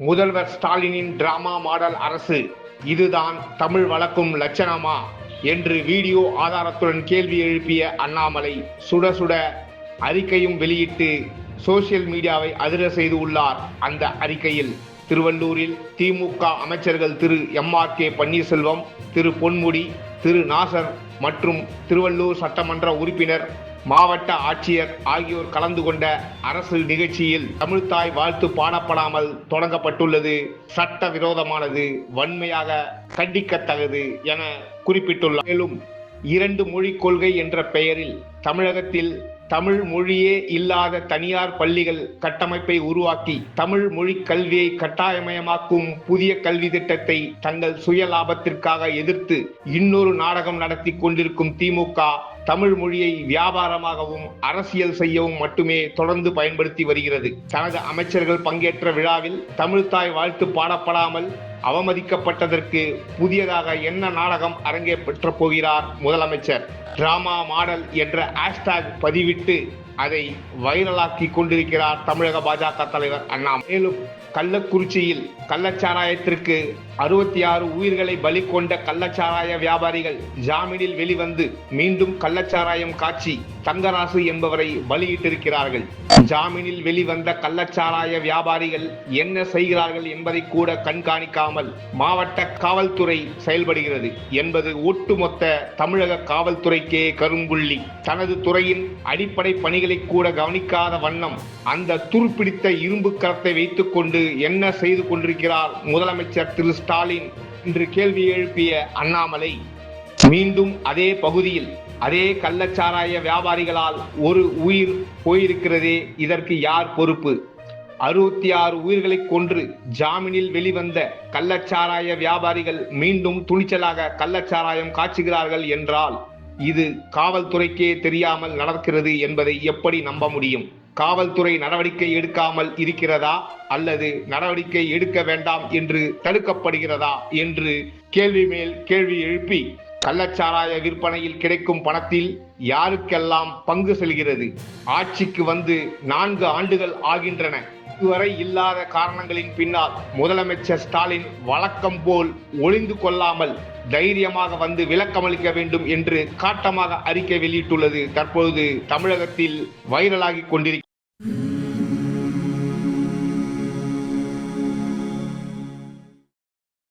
முதல்வர் ஸ்டாலினின் drama model அரசு. இதுதான் தமிழ் வழக்கும் லட்சணமா? என்று வீடியோ ஆதாரத்துடன் கேள்வி எழுப்பிய அண்ணாமலை சுட சுட அறிக்கையும் வெளியிட்டு சோசியல் மீடியாவை அதிர செய்து உள்ளார் அந்த அறிக்கையில். திருவள்ளூரில் திமுக அமைச்சர்கள் Thiru. M. R. K. Panneerselvam Thiru. Ponmudi Thiru. Nasar மற்றும் திருவள்ளூர் சட்டமன்ற உறுப்பினர் மாவட்ட ஆட்சியர் ஆகியோர் கலந்து கொண்ட அரசு நிகழ்ச்சியில் தமிழ்தாய் வாழ்த்து பாடப்படாமல் தொடங்கப்பட்டுள்ளது. சட்ட விரோதமானது வன்மையாக கண்டிக்கத்தக்கது என குறிப்பிட்டுள்ளார். மேலும் இரண்டு மொழி கொள்கை என்ற பெயரில் தமிழகத்தில் தமிழ் மொழியே இல்லாத தனியார் பள்ளிகள் கட்டமைப்பை உருவாக்கி தமிழ் மொழி கல்வியை கட்டாயமயமாக்கும் புதிய கல்வி திட்டத்தை தங்கள் சுய லாபத்திற்காக எதிர்த்து இன்னொரு நாடகம் நடத்தி கொண்டிருக்கும் திமுக தமிழ் மொழியை வியாபாரமாகவும் அரசியல் செய்யவும் மட்டுமே தொடர்ந்து பயன்படுத்தி வருகிறது. தனது அமைச்சர்கள் பங்கேற்ற விழாவில் தமிழ்தாய் வாழ்த்து பாடப்படாமல் அவமதிக்கப்பட்டதற்கு புதியதாக என்ன நாடகம் அரங்கேற்ற போகிறார் முதலமைச்சர்? டிராமா மாடல் என்ற ஹேஷ்டாக் பதிவிட்டு அதை வைரலாக்கி கொண்டிருக்கிறார் தமிழக பாஜக தலைவர் அண்ணா. மேலும் கள்ளக்குறிச்சியில் கள்ளச்சாராயத்திற்கு அறுபத்தி ஆறு உயிர்களை பலி கொண்ட கள்ளச்சாராய வியாபாரிகள் ஜாமீனில் வெளிவந்து மீண்டும் கள்ளச்சாராயம் காட்சி தங்கராசு என்பவரை பலியிட்டிருக்கிறார்கள் ஜாமீனில் வெளிவந்த கள்ளச்சாராய வியாபாரிகள் என்ன செய்கிறார்கள் என்பதை கூட கண்காணிக்காமல் மாவட்ட காவல்துறை செயல்படுகிறது என்பது ஒட்டுமொத்த தமிழக காவல்துறைக்கே கரும்புள்ளி. தனது துறையின் அடிப்படை பணிகளை கூட கவனிக்காத வண்ணம் அந்த துருப்பிடித்த இரும்பு கரத்தை வைத்துக்கொண்டு என்ன செய்து கொண்டிருக்கிறார் முதலமைச்சர் திரு. ஸ்டாலின்? என்று கேள்வி எழுப்பிய அண்ணாமலை மீண்டும் அதே பகுதியில் அதே கள்ளச்சாராய வியாபாரிகளால் ஒரு உயிர் போயிருக்கிறதே இதற்கு யார் பொறுப்பு? அறுபத்தி ஆறு உயிர்களை கொன்று ஜாமீனில் வெளிவந்த கள்ளச்சாராய வியாபாரிகள் மீண்டும் துணிச்சலாக கள்ளச்சாராயம் காய்ச்சுகிறார்கள் என்றால் இது காவல்துறைக்கே தெரியாமல் நடக்கிறது என்பதை எப்படி நம்ப முடியும்? காவல்துறை நடவடிக்கை எடுக்காமல் இருக்கிறதா அல்லது நடவடிக்கை எடுக்க வேண்டாம் என்று தடுக்கப்படுகிறதா என்று கேள்வி மேல் கேள்வி எழுப்பி கள்ளச்சாராய விற்பனையில் கிடைக்கும் பணத்தில் யாருக்கெல்லாம் பங்கு செல்கிறது? ஆட்சிக்கு வந்து நான்கு ஆண்டுகள் ஆகின்றன. இதுவரை இல்லாத காரணங்களின் பின்னால் முதலமைச்சர் ஸ்டாலின் வழக்கம் போல் ஒளிந்து கொள்ளாமல் தைரியமாக வந்து விளக்கமளிக்க வேண்டும் என்று காட்டமாக அறிக்கை வெளியிட்டுள்ளது. தற்பொழுது தமிழகத்தில் வைரலாகி கொண்டிருக்கிறது